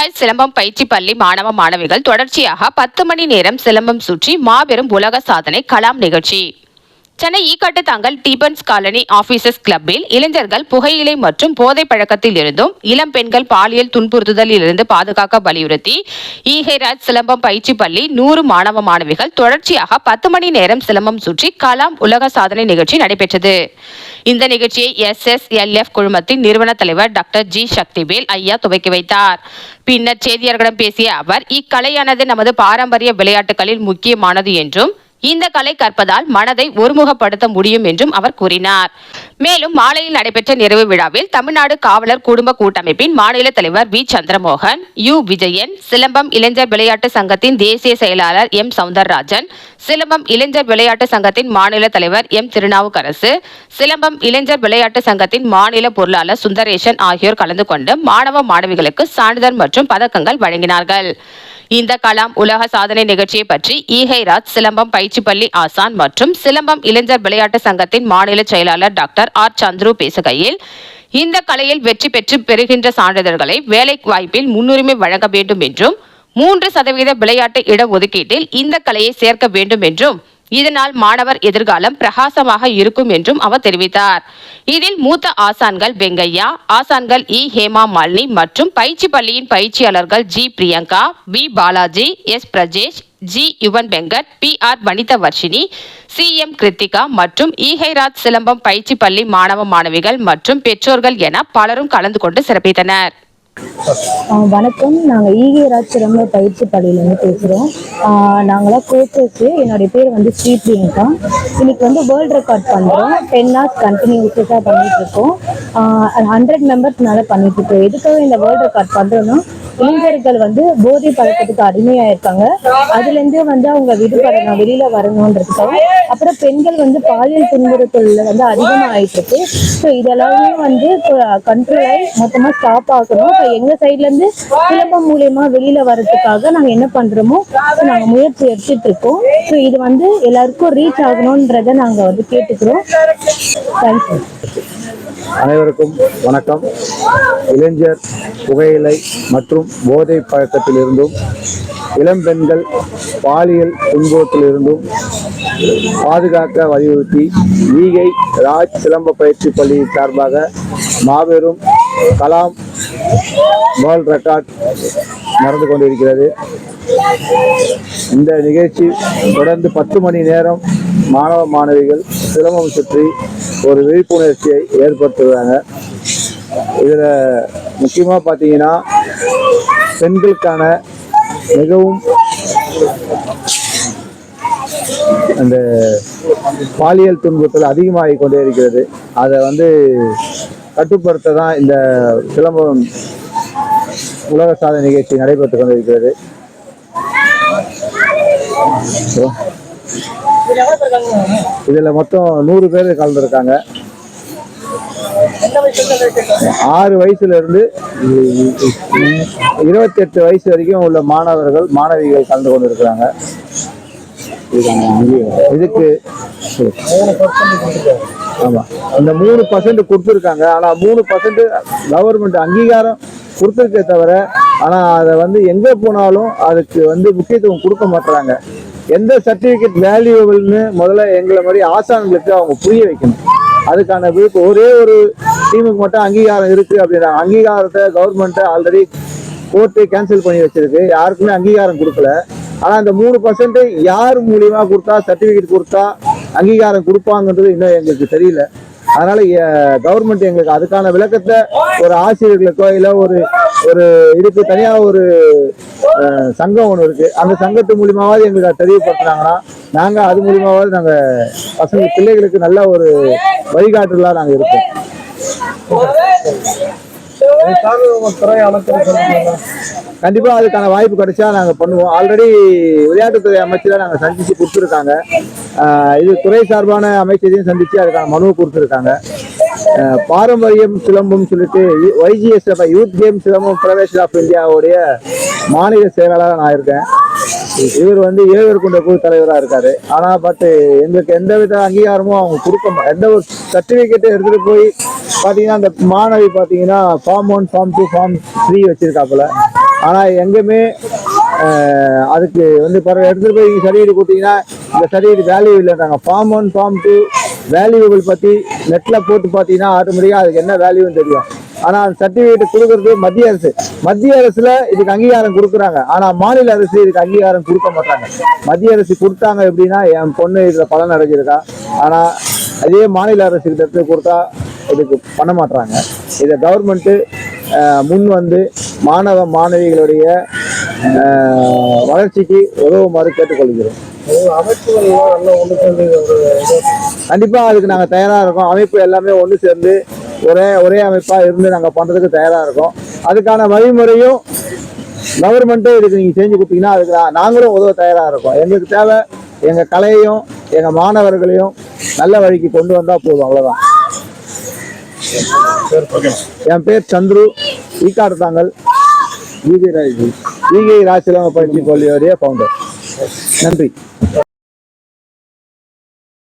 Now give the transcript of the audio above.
ஈகைராஜ் சிலம்பம் பயிற்சி பள்ளி மாணவ மாணவிகள் தொடர்ச்சியாக பத்து மணி நேரம் சிலம்பம் சுற்றி மாபெரும் உலக சாதனை கலாம் நிகழ்ச்சி. Chennai Ekkattu Thangal defence colony officers கிளப்பில் இளைஞர்கள் புகையிலை மற்றும் போதை பழக்கத்தில் இருந்தும் இளம் பெண்கள் பாலியல் துன்புறுத்துதலில் இருந்து பாதுகாக்க வலியுறுத்தி ஈகைராஜ் சிலம்பம் பயிற்சி பள்ளி நூறு மாணவ மாணவிகள் தொடர்ச்சியாக பத்து மணி நேரம் சிலம்பம் சுற்றி கலாம் உலக சாதனை நிகழ்ச்சி நடைபெற்றது. இந்த நிகழ்ச்சியை எஸ் எஸ் எல் எஃப் குழுமத்தின் நிறுவன தலைவர் டாக்டர் ஜி சக்திவேல் ஐயா துவக்கி வைத்தார். பின்னர் செய்தியாளர்களிடம் பேசிய அவர் இக்கலையானது நமது பாரம்பரிய விளையாட்டுகளில் முக்கியமானது என்றும் இந்த கலை கற்பதால் மனதை ஒருமுகப்படுத்த முடியும் என்றும் அவர் கூறினார். மேலும் மாலையில் நடைபெற்ற நிறைவு விழாவில் தமிழ்நாடு காவலர் குடும்ப கூட்டமைப்பின் மாநில தலைவர் வி. சந்திரமோகன் யு. விஜயன் சிலம்பம் இளைஞர் விளையாட்டு சங்கத்தின் தேசிய செயலாளர் எம். சவுந்தரராஜன் சிலம்பம் இளைஞர் விளையாட்டு சங்கத்தின் மாநில தலைவர் எம். திருநாவுக்கரசு சிலம்பம் இளைஞர் விளையாட்டு சங்கத்தின் மாநில பொருளாளர் சுந்தரேசன் ஆகியோர் கலந்து கொண்டு மாணவ மாணவிகளுக்கு சான்றிதழ் மற்றும் பதக்கங்கள் வழங்கினார்கள். இந்த கலாம் உலக சாதனை நிகழ்ச்சியை பற்றி ஈகை ராஜ் சிலம்பம் பயிற்சி பள்ளி ஆசான் மற்றும் சிலம்பம் இளைஞர் விளையாட்டு சங்கத்தின் மாநில செயலாளர் டாக்டர் ஆர். சந்துரு பேசுகையில் இந்த கலையில் வெற்றி பெற்று பெறுகின்ற சான்றிதழ்களை வேலை வாய்ப்பில் முன்னுரிமை வழங்க வேண்டும் என்றும் மூன்று சதவீத விளையாட்டு இடஒதுக்கீட்டில் இந்த கலையை சேர்க்க வேண்டும் என்றும் இதனால் மாணவர் எதிர்காலம் பிரகாசமாக இருக்கும் என்றும் அவர் தெரிவித்தார். இதில் மூத்த ஆசான்கள் வெங்கையா ஆசான்கள் இ. ஹேமா மாலினி மற்றும் பயிற்சி பள்ளியின் பயிற்சியாளர்கள் G. Priyanka P. Balaji S. Prajesh G. Yuvan Venkat P. R. Vanitha Varshini C. M. Krithika மற்றும் ஈகைராஜ் சிலம்பம் பயிற்சி பள்ளி மாணவ மாணவிகள் மற்றும் பெற்றோர்கள் என பலரும் கலந்து கொண்டு சிறப்பித்தனர். வணக்கம். நாங்கள் ஈகே ராஜ் சிறந்த பயிற்சி பள்ளியிலேருந்து பேசுகிறோம் நாங்களாம் கோச்சஸ் என்னுடைய பேர் வந்து ஸ்ரீ பிரியங்கா இன்னைக்கு வந்து வேர்ல்ட் ரெக்கார்ட் பண்ணுறோம் டென் ஹவர்ஸ் கண்டினியூஸாக பண்ணிட்டு இருக்கோம். ஹண்ட்ரட் மெம்பர்ஸ்னால பண்ணிட்டு இருக்கோம். எதுக்காக இந்த வேர்ல்ட் ரெக்கார்ட் பண்ணுறோன்னா இளைஞர்கள் வந்து போதை பழக்கத்துக்கு அடிமையா இருக்காங்க அதுலேருந்து வந்து அவங்க விடுபடணும் வெளியில் வரணுன்றதுக்காக. அப்புறம் பெண்கள் வந்து பாலியல் துன்புறுத்தல் வந்து அதிகமாக ஆயிட்டு இருக்கு ஸோ இதெல்லாமே வந்து கண்ட்ரோல் ஆகி மொத்தமாக ஸ்டாப் ஆகணும். இப்போ எங்கள் சைட்லேருந்து சிலம்பம் மூலியமா வெளியில் வர்றதுக்காக நாங்கள் என்ன பண்ணுறோமோ நாங்கள் முயற்சி எடுத்துட்டு இருக்கோம் ஸோ இது வந்து எல்லாருக்கும் ரீச் ஆகணுன்றதை நாங்கள் வந்து கேட்டுக்கிறோம். தேங்க்யூ அனைவருக்கும் வணக்கம். இளைஞர் புகையிலை மற்றும் போதை பழக்கத்திலிருந்தும் இளம்பெண்கள் பாலியல் துன்பத்திலிருந்தும் பாதுகாக்க வலியுறுத்தி ஈகை ராஜ் சிலம்ப பயிற்சி பள்ளி சார்பாக மாபெரும் கலாம் வேர்ல்ட் ரெக்கார்ட் நடந்து கொண்டிருக்கிறது. இந்த நிகழ்ச்சி தொடர்ந்து பத்து மணி நேரம் மாணவ மாணவிகள் சிலம்பம் சுற்றி ஒரு விழிப்புணர்ச்சியை ஏற்படுத்துகிறாங்க. இதில் முக்கியமாக பார்த்தீங்கன்னா பெண்களுக்கான மிகவும் அந்த பாலியல் துன்பத்தில் அதிகமாகி கொண்டே இருக்கிறது. அதை வந்து கட்டுப்படுத்த தான் இந்த சிலம்பம் உலக சாதனை நிகழ்ச்சி நடைபெற்று கொண்டிருக்கிறது. இதில் மொத்தம் நூறு பேர் கலந்துருக்காங்க. ஆறு வயசுல இருந்து இருபத்தெட்டு வயசு வரைக்கும் உள்ள மாணவர்கள் மாணவிகள் கலந்து கொண்டு இருக்கிறாங்க இதுக்கு ஆமா. இந்த மூணு பர்சன்ட் கொடுத்துருக்காங்க. ஆனா மூணு பர்சன்ட் கவர்மெண்ட் அங்கீகாரம் கொடுத்துருக்கே தவிர ஆனா அதை வந்து எங்க போனாலும் அதுக்கு வந்து முக்கியத்துவம் கொடுக்க மாட்டாங்க எந்த சர்டிபிகேட் வேல்யூபிள்னு முதல்ல எங்களை மாதிரி ஆசான்களுக்கு அவங்க புரிய வைக்கணும். அதுக்கான விருப்பம் ஒரே ஒரு டீமுக்கு மட்டும் அங்கீகாரம் இருக்கு அப்படின்னா அங்கீகாரத்தை கவர்மெண்ட் ஆல்ரெடி கோர்ட்டு கேன்சல் பண்ணி வச்சிருக்கு. யாருக்குமே அங்கீகாரம் கொடுக்கல. ஆனால் அந்த மூணு பர்சன்ட் யார் மூலியமா கொடுத்தா சர்டிபிகேட் கொடுத்தா அங்கீகாரம் கொடுப்பாங்கன்றது இன்னும் எங்களுக்கு தெரியல. அதனால கவர்மெண்ட் எங்களுக்கு அதுக்கான விளக்கத்தை ஒரு ஆசிரியர்களுக்கோ இல்லை ஒரு ஒரு இதுக்கு தனியா ஒரு சங்கம் ஒன்று இருக்கு. அந்த சங்கத்து மூலியமாவது எங்களுக்கு அதை தெரியப்படுத்துனாங்கன்னா நாங்க அது மூலியமாவது நாங்க பசங்க பிள்ளைகளுக்கு நல்ல ஒரு வழிகாட்டுதலா நாங்க இருக்கோம். கண்டிப்பாக அதுக்கான வாய்ப்பு கிடைச்சா நாங்கள் பண்ணுவோம். ஆல்ரெடி விளையாட்டுத்துறை அமைச்சரை நாங்கள் சந்தித்து கொடுத்துருக்காங்க. இது துறை சார்பான அமைச்சரையும் சந்தித்து அதுக்கான மனு கொடுத்துருக்காங்க. பாரம்பரியம் சிலம்பம் சொல்லிட்டு YGS youth game silambam பிரவேஷன் of இந்தியாவுடைய மாநில செயலாளராக நான் இருக்கேன். இவர் வந்து இளைஞர் கொண்ட குழு தலைவராக இருக்காரு. ஆனால் பட் எங்களுக்கு எந்த வித அங்கீகாரமும் அவங்க கொடுக்க எந்த ஒரு சர்டிஃபிகேட்டை எடுத்துகிட்டு போய் பார்த்தீங்கன்னா அந்த மாணவி பார்த்தீங்கன்னா form one form two form three வச்சுருக்காப்புல. ஆனால் எங்கேயுமே அதுக்கு வந்து பிறகு எடுத்துகிட்டு போய் சர்டிஃபிகேட் கொடுத்தீங்கன்னா இந்த certificate value இல்லைன்றாங்க. Form one form two valuable பற்றி நெட்டில் போட்டு பார்த்தீங்கன்னா ஆட்டோமேட்டிக்காக அதுக்கு என்ன வேல்யூன்னு தெரியும். ஆனால் அந்த சர்டிஃபிகேட் கொடுக்கறது மத்திய அரசு. மத்திய அரசுல இதுக்கு அங்கீகாரம் கொடுக்குறாங்க. ஆனால் மாநில அரசு இதுக்கு அங்கீகாரம் கொடுக்க மாட்டாங்க. மத்திய அரசு கொடுத்தாங்க எப்படின்னா என் பொண்ணு இதில் பலன் அடைஞ்சிருக்கா. ஆனால் அதே மாநில அரசு கிட்ட கொடுத்தா இதுக்கு பண்ண மாட்டாங்க இதை கவர்மெண்ட்டு முன் வந்து மாணவ மாணவிகளுடைய வளர்ச்சிக்கு உதவுமாறு கேட்டுக்கொள்கிறோம். அமைப்புகள்லாம் நல்லா ஒன்று சேர்ந்து ஒரு கண்டிப்பா அதுக்கு நாங்க தயாரா இருக்கோம். அமைப்பு எல்லாமே ஒன்று சேர்ந்து ஒரே ஒரே அமைப்பா இருந்து நாங்க பண்றதுக்கு தயாரா இருக்கோம். அதுக்கான வழிமுறையும் கவர்மெண்ட்டும் இதுக்கு நீங்க செஞ்சு கொடுத்தீங்கன்னா அதுக்கு நாங்களும் உதவ தயாரா இருக்கோம். எங்களுக்கு தேவை எங்க கலையையும் எங்க மாணவர்களையும் நல்ல வழிக்கு கொண்டு வந்தா போதும். அவ்வளவுதான். என் பேர் சந்துரு. ஈக்காடு தாங்கல். ஈகை ராஜ் ஈகை ராஜ் பயிற்சி பள்ளியோடைய ஃபவுண்டர் நன்றி.